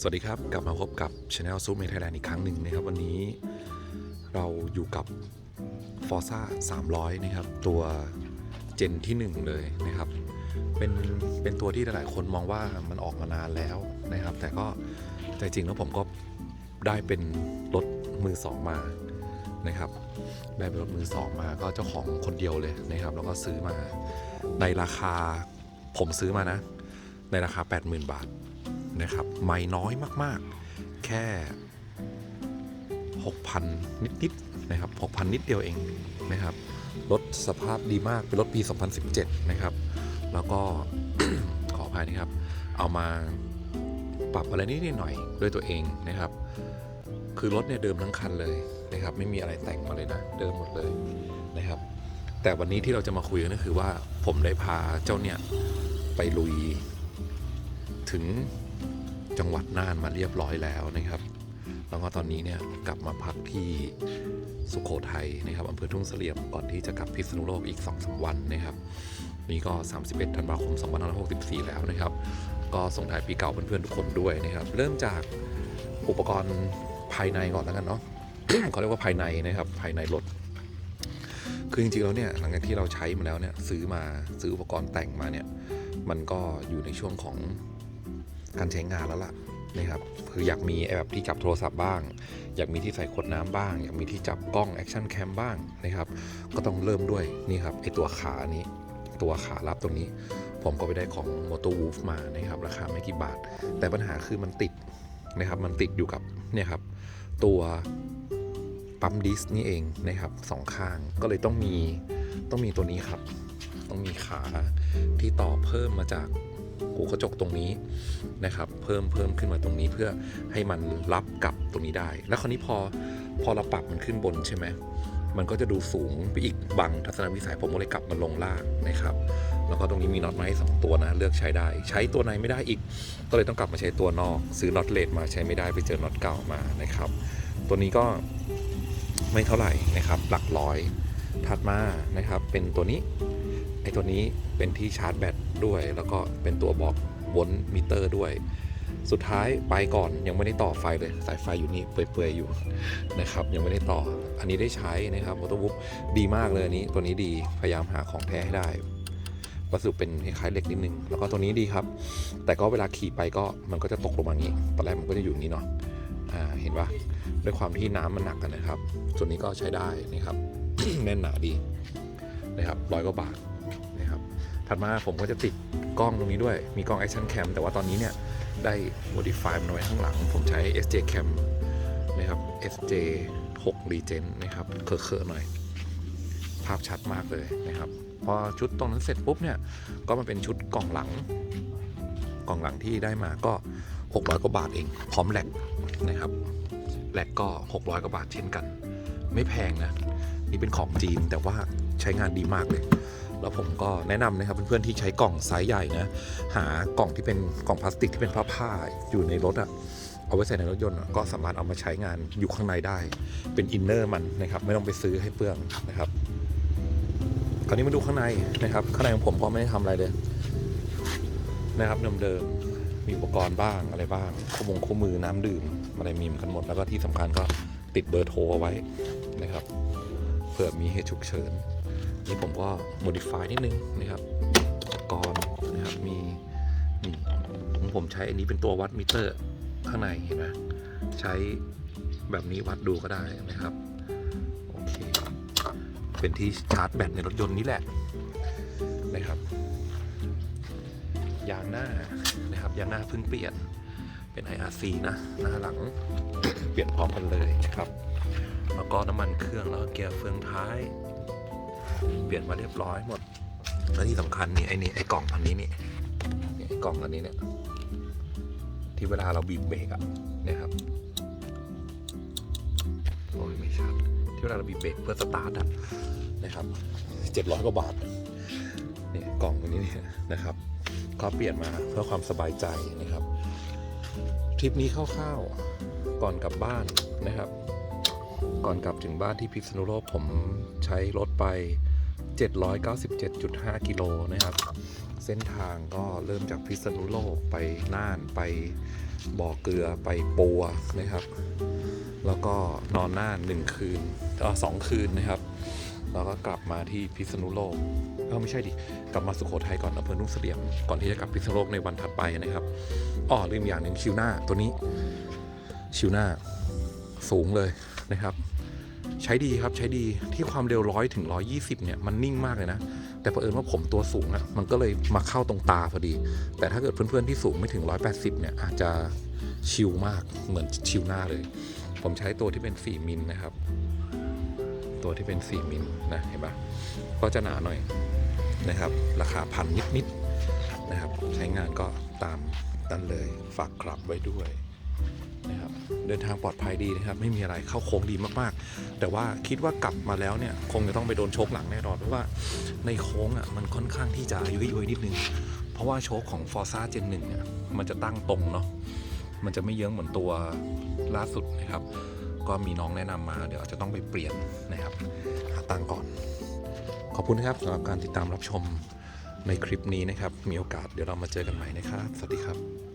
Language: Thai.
สวัสดีครับ กลับมาพบกับ Channel Zoom ในไทยแลนด์อีกครั้งหนึ่งนะครับ วันนี้เราอยู่กับ Forza 300 นะครับ ตัวเจนที่ 1 เลยนะครับ เป็นเป็นตัวที่หลายๆคนมองว่ามันออกมานานแล้วนะครับ แต่ก็ใจจริงแล้วผมก็ได้เป็นรถมือสองมานะครับได้เป็นรถมือสองมาก็เจ้าของคนเดียวเลยนะครับ แล้วก็ซื้อมาในราคาผมซื้อมานะ ในราคา 80,000 บาท นะครับ ไม่น้อยมากๆ แค่ 6,000 นิดๆนะครับ 6,000 นิดเดียวเองนะครับ รถสภาพดีมาก เป็นรถปี 2017 นะครับ แล้วก็ขออภัยนะครับ เอามาปรับอะไรนิดหน่อยด้วยตัวเองนะครับ คือรถเนี่ยเดิมทั้งคันเลยนะครับ ไม่มีอะไรแต่งมาเลยนะ เดิมหมดเลยนะครับ แต่วันนี้ที่เราจะมาคุยกันก็คือว่าผมได้พาเจ้าเนี่ยไปลุยถึง จังหวัดน่านมาเรียบร้อยแล้วนะครับ แล้วก็ตอนนี้เนี่ยกลับมาพักที่สุขโขทัยนะครับอำเภอทุ่งเสลี่ยมก่อนที่จะกลับพิษณุโลกอีก2อสวันนะครับ นี่ก็ 31ธันวาคม2564 แล้วนะครับ ก็ส่งท้ายปีเก่าเพื่อนๆทุกคนด้วยนะครับ เริ่มจากอุปกรณ์ภายในก่อนแล้วกันเนาะเขาเรียกว่าภายในนะครับภายในรถคือจริงๆแล้วเนี่ยหลังจากที่เราใช้มาแล้วเนี่ยซื้อมาซื้ออุปกรณ์แต่งมาเนี่ยมันก็อยู่ในช่วงของ การใช้งานแล้วล่ะนะครับคืออยากมีไอ้แบบที่จับโทรศัพท์บ้าง อยากมีที่ใส่ขวดน้ำบ้าง อยากมีที่จับกล้องแอคชั่นแคมบ้างนะครับ ก็ต้องเริ่มด้วยนี่ครับไอตัวขานี้ ตัวขารับตรงนี้ ผมก็ไปได้ของ m o t o w o l f มานะครับ ราคาไม่กี่บาท แต่ปัญหาคือมันติดนะครับมันติดอยู่กับเนี่ยครับตัวปั๊มดิสนี่เองนะครับสองข้างก็เลยต้องมีต้องมีตัวนี้ครับ ต้องมีขาที่ต่อเพิ่มมาจาก หูกระจกตรงนี้นะครับเพิ่มเพิ่มขึ้นมาตรงนี้เพื่อให้มันรับกับตรงนี้ได้ แล้วคราวนี้พอพอเราปรับมันขึ้นบนใช่ไหมมันก็จะดูสูงไปอีกบังทัศนวิสัยผมก็เลยกลับมาลงล่างนะครับ แล้วก็ตรงนี้มีน็อตไม้สองตัวนะเลือกใช้ได้ ใช้ตัวในไม่ได้อีก ก็เลยต้องกลับมาใช้ตัวนอก ซื้อน็อตเลดมาใช้ไม่ได้ไปเจอน็อตเก่ามานะครับ ตัวนี้ก็ไม่เท่าไหร่นะครับ หลักร้อยถัดมานะครับ เป็นตัวนี้ อ้ตัวนี้เป็นที่ชาร์จแบตด้วย แล้วก็เป็นตัวบอกวนมิเตอร์ด้วย สุดท้ายไปก่อนยังไม่ได้ต่อไฟเลย สายไฟอยู่นี่เปื่อยๆอยู่นะครับ ยังไม่ได้ต่อ อันนี้ได้ใช้นะครับมอเตอร์บุ๊กดีมากเลยอันนี้ ตัวนี้ดีพยายามหาของแท้ให้ได้วัสดุเป็นคล้ายๆเหล็กนิดนึง แล้วก็ตัวนี้ดีครับ แต่ก็เวลาขี่ไปก็มันก็จะตกลงมาอย่างนี้ ตอนแรกมันก็จะอยู่นี้เนาะอ่าเห็นปะด้วยความที่น้ำมันหนักกันนะครับ ส่วนนี้ก็ใช้ได้นะครับ แน่นหนาดีนะครับร้อยกว่าบาท นะครับ ถัดมาผมก็จะติดกล้องตรงนี้ด้วย มีกล้อง Action Cam แต่ว่าตอนนี้เนี่ย ได้ modify มันไว้ข้างหลัง ผมใช้ SJ Cam นะครับ SJ 6 Legend นะครับเคอะๆหน่อย ภาพชัดมากเลยนะครับ พอชุดตรงนั้นเสร็จปุ๊บเนี่ย ก็มาเป็นชุดกล่องหลัง กล่องหลังที่ได้มาก็ 600 กว่าบาทเอง พร้อมแหลกนะครับแหลกก็ 600 กว่าบาทเช่นกัน ไม่แพงนะ นี่เป็นของจีนแต่ว่าใช้งานดีมากเลย แล้วผมก็แนะนำนะครับเพื่อนๆที่ใช้กล่องไซส์ใหญ่นะ หากล่องที่เป็นกล่องพลาสติกที่เป็นผ้าผ้าๆอยู่ในรถอะเอาไว้ใส่ในรถยนต์ก็สามารถเอามาใช้งานอยู่ข้างในได้ เป็นอินเนอร์มันนะครับ ไม่ต้องไปซื้อให้เปลืองนะครับคราวนี้มาดูข้างในนะครับ ข้างในของผมก็ไม่ได้ทำอะไรเลยนะครับเดิมๆมีอุปกรณ์บ้างอะไรบ้างคู่มงคู่มือน้ำดื่มอะไรมีมกันหมดแล้วก็ที่สำคัญก็ติดเบอร์โทรเอาไว้นะครับเผื่อมีเหตุฉุกเฉิน นี่ผมก็ modify นิดนึงนะครับอุปกรณ์นะครับมีนี่ของผมใช้อันนี้เป็นตัววัดมิเตอร์ข้างในเห็นไหมใช้แบบนี้วัดดูก็ได้นะครับโอเคเป็นที่ชาร์จแบตในรถยนต์นี่แหละนะครับยางหน้านะครับยางหน้าเพิ่งเปลี่ยนเป็น IRC นะหน้าหลัง เปลี่ยนพร้อมกันเลยนะครับ แล้วก็น้ำมันเครื่องแล้วก็เกียร์เฟืองท้าย เปลี่ยนมาเรียบร้อยหมด แล้วที่สำคัญนี่ไอ้นี่ไอ้กล่องอันนี้นี่ไอ้กล่องอันนี้เนี่ย ที่เวลาเราบีบเบรกอะเนี่ยครับโอ้ยไม่ชัดที่เวลาเราบีบเบรกเพื่อสตาร์ทอะนะครับเจ็ดร้อยกว่าบาทเนี่ยกล่องตัวนี้เนี่ยนะครับก็เปลี่ยนมาเพื่อความสบายใจนะครับทริปนี้คร่าวๆก่อนกลับบ้านนะครับ ก่อนกลับถึงบ้านที่พิษณุโลกผมใช้รถไป 797.5 กิโลนะครับ เส้นทางก็เริ่มจากพิษณุโลกไปน่านไปบ่อเกลือไปปัวนะครับ แล้วก็นอนน่านหนึ่งคืนเออสองคืนนะครับ แล้วก็กลับมาที่พิษณุโลกเออไม่ใช่ดิ กลับมาสุโขทัยก่อนอำเภอนุ่งเสลี่ยม ก่อนที่จะกลับพิษณุโลกในวันถัดไปนะครับอ้อลืมอย่างหนึ่งชิวหน้าตัวนี้ชิวหน้าสูงเลยนะครับ ใช้ดีครับใช้ดีที่ความเร็วร้อยถึงร้อยี่สิบเนี่ยมันนิ่งมากเลยนะ แต่เผอิญว่าผมตัวสูงอะมันก็เลยมาเข้าตรงตาพอดี แต่ถ้าเกิดเพื่อนๆที่สูงไม่ถึง180เนี่ยอาจจะชิลมากเหมือนชิลหน้าเลย ผมใช้ตัวที่เป็น4มิลนะครับ ตัวที่เป็น4มิลนะเห็นปะก็จะหนาหน่อยนะครับ ราคาพันนิดๆนะครับ ใช้งานก็ตามนั้นเลยฝากกลับไว้ด้วย เดินทางปลอดภัยดีนะครับ ไม่มีอะไรเข้าโค้งดีมากๆ แต่ว่าคิดว่ากลับมาแล้วเนี่ยคงจะต้องไปโดนโชกหลังแน่นอนเพราะว่าในโค้งอะมันค่อนข้างที่จะยุยยุยๆนิดนึง เพราะว่าโชคของ Forza Gen 1เนี่ยมันจะตั้งตรงเนาะมันจะไม่เยื้องเหมือนตัวล่าสุดนะครับ ก็มีน้องแนะนำมาเดี๋ยวจะต้องไปเปลี่ยนนะครับหาตังก่อน ขอบคุณนะครับสำหรับการติดตามรับชมในคลิปนี้นะครับ มีโอกาสเดี๋ยวเรามาเจอกันใหม่นะครับ สวัสดีครับ